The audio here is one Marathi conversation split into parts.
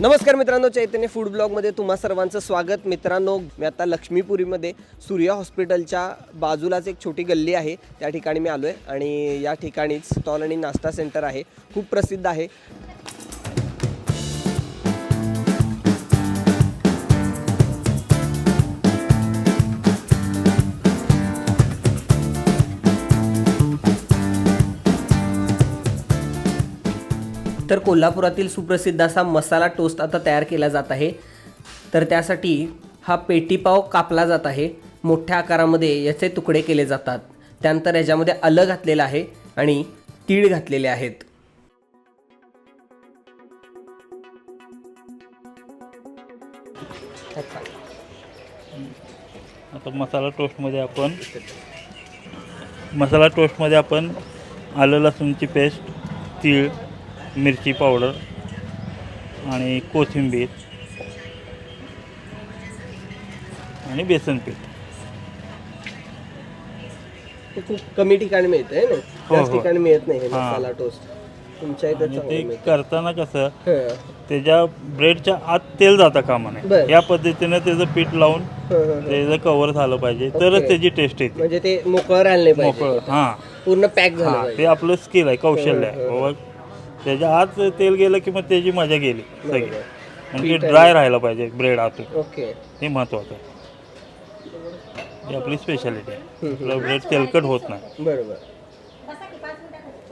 नमस्कार मित्रांनो चैतन्य फूड ब्लॉगमध्ये तुम्हा सर्वांचं स्वागत. मित्रांनो मी आता लक्ष्मीपुरीमध्ये सूर्या हॉस्पिटलच्या बाजूलाच एक छोटी गल्ली आहे. त्या ठिकाणी मी आलो आहे आणि या ठिकाणीच स्टॉल आणि नाश्ता सेंटर आहे. खूप प्रसिद्ध आहे. तर कोल्हापुरातील सुप्रसिद्ध असा मसाला टोस्ट आता तयार केला जात आहे. तर त्यासाठी हा पेटीपाव कापला जात आहे. मोठ्या आकारामध्ये याचे तुकडे केले जातात. त्यानंतर याच्यामध्ये आलं घातलेलं आहे आणि तीळ घातलेले आहेत. आता मसाला टोस्टमध्ये आपण मसाला टोस्टमध्ये आपण आलं लसूणची पेस्ट तीळ मिरची पावडर आणि कोथिंबीर आणि बेसन पीठ खूप कमी ठिकाणी मिळतं आहे ना हो, त्याच हो. ठिकाणी मिळत नाही हे हां. मसाला टोस्ट तुमच्या इथं आणि चांगलं ते मिळतं करताना कसं हं. त्याच्या ब्रेडच्या आत तेल जाता कामा बरं. नये या पद्धतीनं त्याचं पीठ लावून हं, हं, हं. त्याचं कवर झालं पाहिजे तरच ओके. त्याची टेस्ट येते म्हणजे ते मोकळं राहिलं नाही मोकळं पाहिजे हां पूर्ण पॅक झालं हा ते आपलं स्किल आहे कौशल्य आहे बाबा त्याच्या आत तेल गेलं की मग त्याची मजा गेली सगळी. बरोबर. म्हणजे पीठ आहे. ड्राय राहायला पाहिजे ब्रेड आतून. ओके. हे महत्वाचं आहे. ही आपली स्पेशालिटी आहे. हम्म, आपलं ब्रेड तेलकट होत नाही. बरोबर.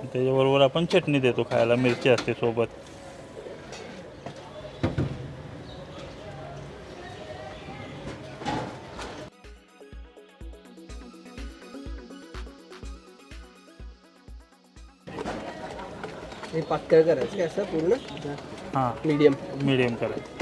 त्याच्याबरोबर आपण चटणी देतो खायला मिरची असते सोबत. हे पातळ करायचं असं पूर्ण हां. मीडियम मिडियम करायचं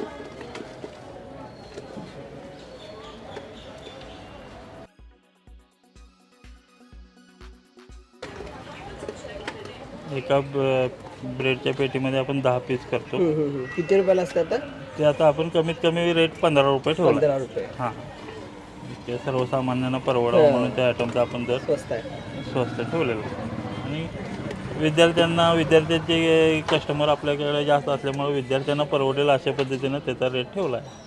एका ब्रेडच्या पेटीमध्ये आपण दहा पीस करतो. किती रुपयाला असतं आता? ते आता आपण कमीत कमी रेट पंधरा रुपये ठेवला पंधरा रुपये. हां. ते सर्वसामान्यांना परवडावं म्हणून त्या आयटमचा आपण दर स्वस्त आहे. स्वस्त ठेवलेला. आणि विद्यार्थ्यांना विद्यार्थ्यांचे कस्टमर आपल्याकडे जास्त असल्यामुळे विद्यार्थ्यांना परवडेल अशा पद्धतीनं त्याचा रेट ठेवला आहे.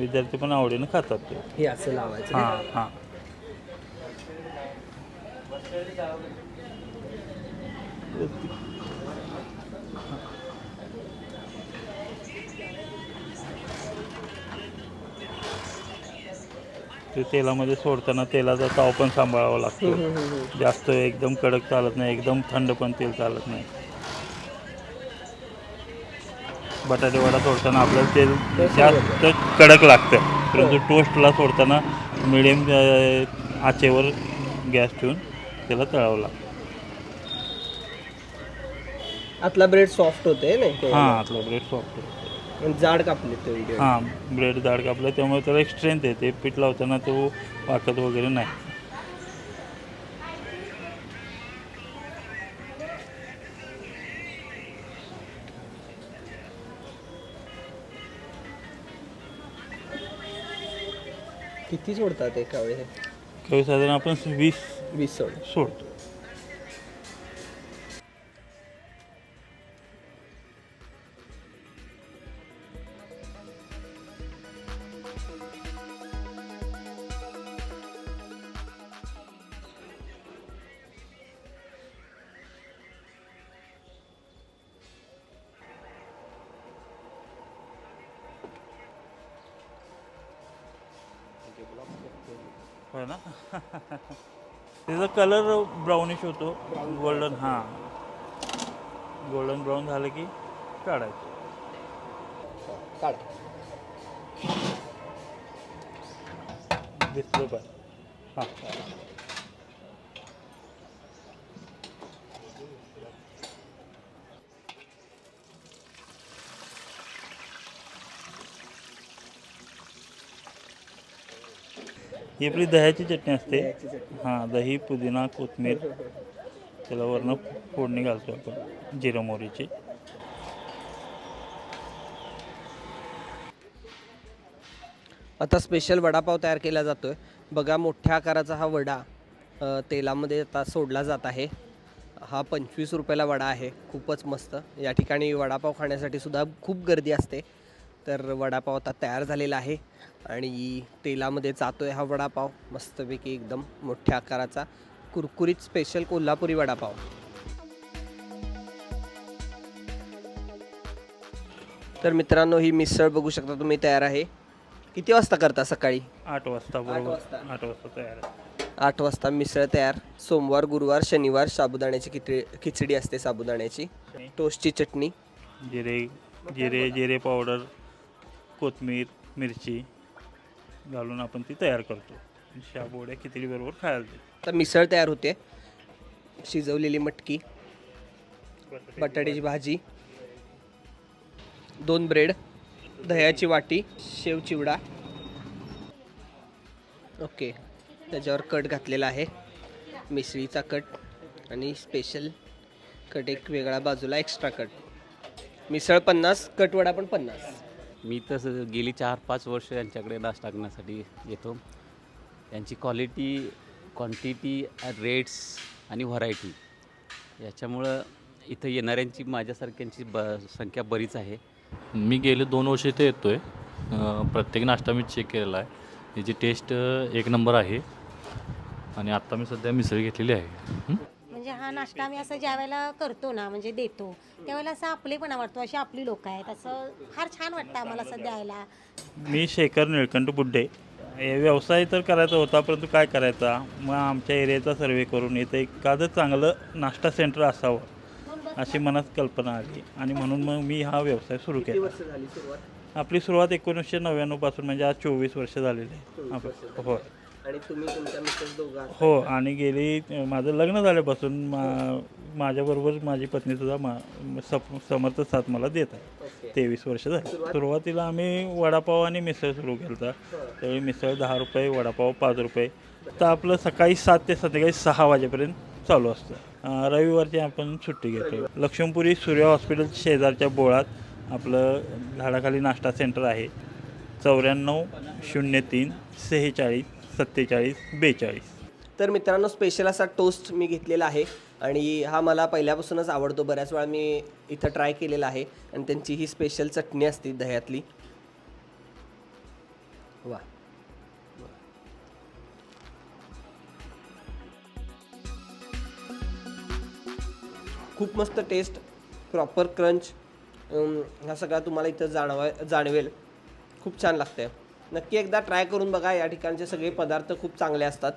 विद्यार्थी पण आवडीनं खातात ते. हे असं लावायचं हां हां. ते तेलामध्ये सोडताना तेलाचा ताव पण सांभाळावा लागतो. जास्त एकदम कडक चालत नाही एकदम थंड पण तेल चालत नाही. बटाटे वडा सोडताना आपल्याला तेल जास्त कडक लागतं. परंतु टोस्टला सोडताना मिडियम आचेवर गॅस ठेवून त्याला तळावं लागतं. आतला ब्रेड सॉफ्ट होते नाही हां आपला ब्रेड सॉफ्ट जाड कापले ते व्हिडिओ हां ब्रेड जाड कापलं त्यामुळे त्याला एक स्ट्रेंथ येते पीठ लावताना तो वाकत वगैरे नाही. किती सोडतात एका वेळेस? काही साधारण आपण वीस वीस सोड. सोडतो. होय ना? त्याचा कलर ब्राउनिश होतो. गोल्डन हां. गोल्डन ब्राऊन झालं की काढायचं. काढ. दिसलं पाय हां. ही आपली दह्याची चटणी असते. दह्याची चटणी. हां दही पुदिना कोथमीर. त्याला वरनं फोडणी घालतो आपण जिरं मोहरीची. आता स्पेशल वडापाव तयार केला जातोय. बघा मोठ्या आकाराचा हा वडा अ, तेलामध्ये आता सोडला जात आहे. हा पंचवीस रुपयाला वडा आहे. खूपच मस्त. या ठिकाणी वडापाव खाण्यासाठी सुद्धा खूप गर्दी असते. तर वडापाव आता तयार झालेला आहे. आणि तेलामध्ये जातोय हा वडापाव. मस्तपैकी एकदम मोठ्या आकाराचा. कुरकुरीत स्पेशल कोल्हापुरी वडापाव. तर मित्रांनो ही मिसळ बघू शकता तुम्ही तयार आहे. किती वाजता करता सकाळी? आठ वाजता वाजता. आठ वाजता तयार आहे. आठ वाजता मिसळ तयार. सोमवार गुरुवार शनिवार साबुदाण्याची खिचडी खिचडी असते साबुदाण्याची. टोस्टची चटणी. जिरे जिरे जिरे पावडर. कोथमीर मिरची घालून आपण ती तयार करतो. शाबोड्या खिचडीबरोबर खायला देतो तर मिसळ तयार होते. शिजवलेली मटकी बटाट्याची भाजी. दोन ब्रेड दह्याची वाटी शेव चिवडा. ओके त्याच्यावर कट घातलेला आहे. मिसळीचा कट आणि स्पेशल कट एक वेगळा बाजूला एक्स्ट्रा कट. मिसळ पन्नास कटवडा पण पन्नास. मी तसं गेली चार पाच वर्ष यांच्याकडे डास टाकण्यासाठी येतो. त्यांची क्वालिटी क्वांटिटी रेट्स आणि व्हरायटी याच्यामुळं इथं येणाऱ्यांची माझ्यासारख्यांची ब संख्या बरीच आहे. मी गेले दोन वर्ष इथे येतो आहे प्रत्येक नाश्ता मी चेक केलेला आहे. याची टेस्ट एक नंबर आहे. आणि आत्ता मी सध्या मिसळ घेतलेली आहे. म्हणजे हा नाश्ता आम्ही असं ज्या वेळेला करतो ना म्हणजे देतो त्यावेळेला असं आपलेपणा वाटतो अशी आपली लोक आहेत. असं फार छान वाटतं आम्हाला असं द्यायला. मी शेखर निळकंठ बुड्डे. हे व्यवसाय तर करायचा होता परंतु काय करायचा? मग आमच्या एरियाचा सर्वे करून येतं एखादं चांगलं नाश्ता सेंटर असावं अशी मनात कल्पना आली. आणि म्हणून मग मी हा व्यवसाय सुरू केला. आपली सुरुवात एकोणीसशे नव्याण्णवपासून म्हणजे आज चोवीस वर्ष झालेली आहे. हो. आणि तुम्ही तुमच्या मिसेस दोघं आहात. हो आणि गेली माझं लग्न झाल्यापासून मा माझ्याबरोबर माझी पत्नीसुद्धा मा सप समर्थ साथ मला देत आहे तेवीस वर्ष झाली. सुरुवातीला आम्ही वडापाव आणि मिसळ सुरू केलं होतं त्यावेळी मिसळ दहा रुपये वडापाव पाच रुपये. तर आपलं सकाळी सात ते संध्याकाळी सहा वाजेपर्यंत चालू असतं. रविवारची आपण सुट्टी घेतो. लक्ष्मीपुरी सूर्य हॉस्पिटल शेजारच्या बोळात आपलं झाडाखाली नाश्ता सेंटर आहे. चौऱ्याण्णव शून्य तीन सेहेचाळीस सत्तेचाळीस बेचाळीस. तर मित्रांनो स्पेशल असा टोस्ट मी घेतलेला आहे आणि हा मला पहिल्यापासूनच आवडतो. बऱ्याच वेळा मी इथं ट्राय केलेला आहे आणि त्यांची ही स्पेशल चटणी असते दह्यातली. वा. खूप मस्त टेस्ट प्रॉपर क्रंच हा सगळा तुम्हाला इथं जाणवा जाणवेल. खूप छान लागतं आहे नक्की एकदा ट्राय करून बघा या ठिकाणचे सगळे पदार्थ खूप चांगले असतात.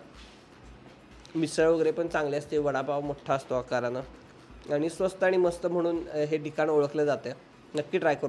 मिसळ वगैरे पण चांगले असते वडापाव मोठा असतो आकारानं. आणि स्वस्त आणि मस्त म्हणून हे ठिकाण ओळखलं जातं. नक्की ट्राय करू